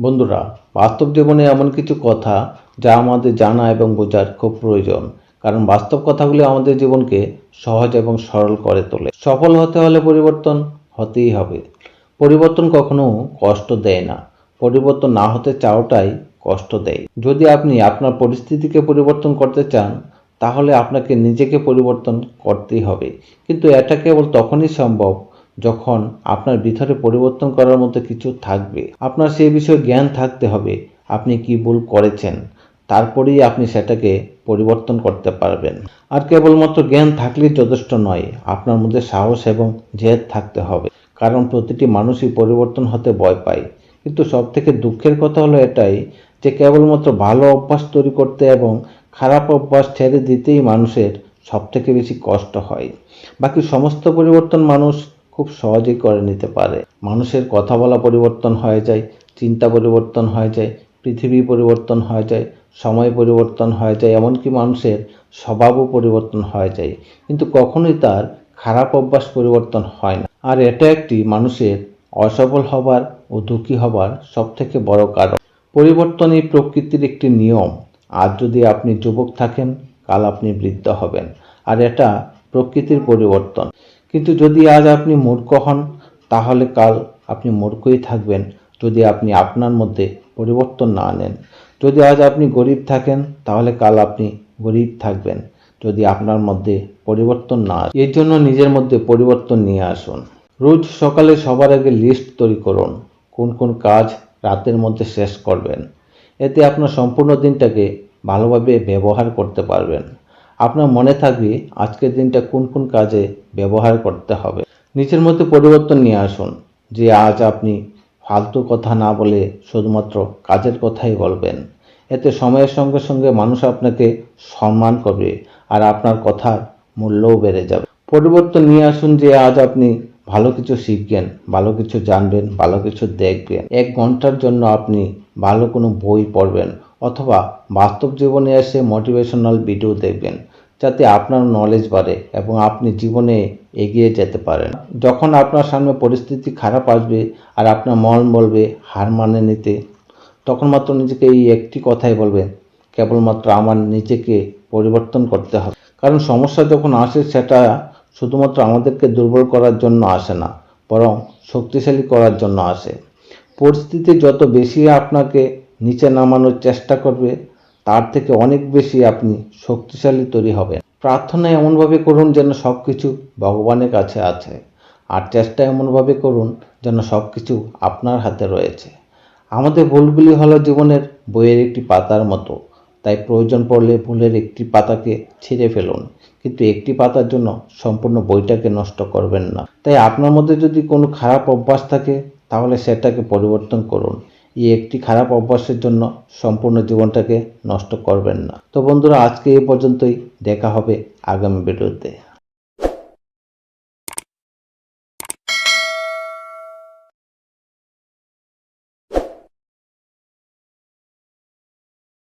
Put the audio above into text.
বন্ধুরা, বাস্তব জীবনে এমন কিছু কথা যা আমাদের জানা এবং বোঝার খুব প্রয়োজন, কারণ বাস্তব কথাগুলি আমাদের জীবনকে সহজ এবং সরল করে তোলে। সফল হতে হলে পরিবর্তন হতেই হবে। পরিবর্তন কখনো কষ্ট দেয় না। পরিবর্তন না হতে চাওয়াটাই কষ্ট দেয়। যদি আপনি আপনার পরিস্থিতিকে পরিবর্তন করতে চান, তাহলে আপনাকে নিজেকে পরিবর্তন করতেই হবে। কিন্তু এটা কেবল তখনই সম্ভব যখন আপনার ভিতরে পরিবর্তন করার মতো কিছু থাকবে, আপনার সেই বিষয়ে জ্ঞান থাকতে হবে, আপনি কি ভুল করেছেন, তারপরেই আপনি সেটাকে পরিবর্তন করতে পারবেন। আর কেবলমাত্র জ্ঞান থাকলেই যথেষ্ট নয়, আপনার মধ্যে সাহস এবং জেদ থাকতে হবে, কারণ প্রতিটি মানুষই পরিবর্তন হতে ভয় পায়। কিন্তু সব থেকে দুঃখের কথা হলো এটাই যে কেবলমাত্র ভালো অভ্যাস তৈরি করতে এবং খারাপ অভ্যাস ছেড়ে দিতেই মানুষের সব থেকে বেশি কষ্ট হয়। বাকি সমস্ত পরিবর্তন মানুষ খুব সহজেই করে নিতে পারে। মানুষের কথা বলা পরিবর্তন হয়ে যায়, চিন্তা পরিবর্তন হয়ে যায়, পৃথিবী পরিবর্তন হয়ে যায়, সময় পরিবর্তন হয়ে যায়, এমনকি মানুষের স্বভাবও পরিবর্তন হয়ে যায়। কিন্তু কখনোই তার খারাপ অভ্যাস পরিবর্তন হয় না। আর এটা একটি মানুষের অসফল হবার ও দুঃখী হবার সবথেকে বড় কারণ। পরিবর্তন এই প্রকৃতির একটি নিয়ম। আজ যদি আপনি যুবক থাকেন, কাল আপনি বৃদ্ধ হবেন। আর এটা প্রকৃতির পরিবর্তন। কিন্তু যদি আজ আপনি মূর্খ হন, তাহলে কাল আপনি মূর্খই থাকবেন। যদি আপনি আপনার মধ্যে পরিবর্তন না আনেন। যদি আজ আপনি গরিব থাকেন, তাহলে কাল আপনি গরিব থাকবেন। যদি আপনার মধ্যে পরিবর্তন না এর জন্য নিজের মধ্যে পরিবর্তন নিয়ে আসুন। রোজ সকালে সবার আগে লিস্ট তৈরি করুন। কোন কোন কাজ রাতের মধ্যে শেষ করবেন। এতে আপনার সম্পূর্ণ দিনটাকে ভালোভাবে ব্যবহার করতে পারবেন। আপনার মনে থাকবে আজকের দিনটা কোন কোন কাজে ব্যবহার করতে হবে। নিজের মধ্যে পরিবর্তন নিয়ে আসুন, যে আজ আপনি ফালতু কথা না বলে শুধুমাত্র কাজের কথাই বলবেন। এতে সময়ের সঙ্গে সঙ্গে মানুষ আপনাকে সম্মান করবে আর আপনার কথার মূল্যও বেড়ে যাবে। পরিবর্তন নিয়ে আসুন, যে আজ আপনি ভালো কিছু শিখবেন, ভালো কিছু জানবেন, ভালো কিছু দেখবেন। এক ঘণ্টার জন্য আপনি ভালো কোনো বই পড়বেন অথবা বাস্তব জীবনে এসে মোটিভেশনাল ভিডিও দেখবেন। যাতে আপনার নলেজ বাড়ে এবং আপনি জীবনে এগিয়ে যেতে পারেন। যখন আপনার সামনে পরিস্থিতি খারাপ আসবে আর আপনার মন বলবে, হার মানে নিতে, তখন মাত্র নিজেকে এই একটি কথাই বলবেন, কেবলমাত্র আমার নিজেকে পরিবর্তন করতে হবে। কারণ সমস্যা যখন আসে, সেটা শুধুমাত্র আমাদেরকে দুর্বল করার জন্য আসে না, বরং শক্তিশালী করার জন্য আসে। পরিস্থিতি যত বেশি আপনাকে নিচে নামানোর চেষ্টা করবে তার থেকে অনেক বেশি আপনি শক্তিশালী তৈরি হবেন। প্রার্থনা এমনভাবে করুন যেন সব কিছু ভগবানের কাছে আছে। আর চেষ্টা এমনভাবে করুন যেন সব কিছু আপনার হাতে রয়েছে। আমাদের ভুলগুলি হলো জীবনের বইয়ের একটি পাতার মতো। তাই প্রয়োজন পড়লে ভুলের একটি পাতাকে ছিঁড়ে ফেলুন। কিন্তু একটি পাতার জন্য সম্পূর্ণ বইটাকে নষ্ট করবেন না। তাই আপনার মধ্যে যদি কোনো খারাপ অভ্যাস থাকে, তাহলে সেটাকে পরিবর্তন করুন। এই একটি খারাপ অভ্যাসের জন্য সম্পূর্ণ জীবনটাকে নষ্ট করবেন না। তো বন্ধুরা, আজকে এ পর্যন্তই। দেখা হবে আগামী ভিডিওতে।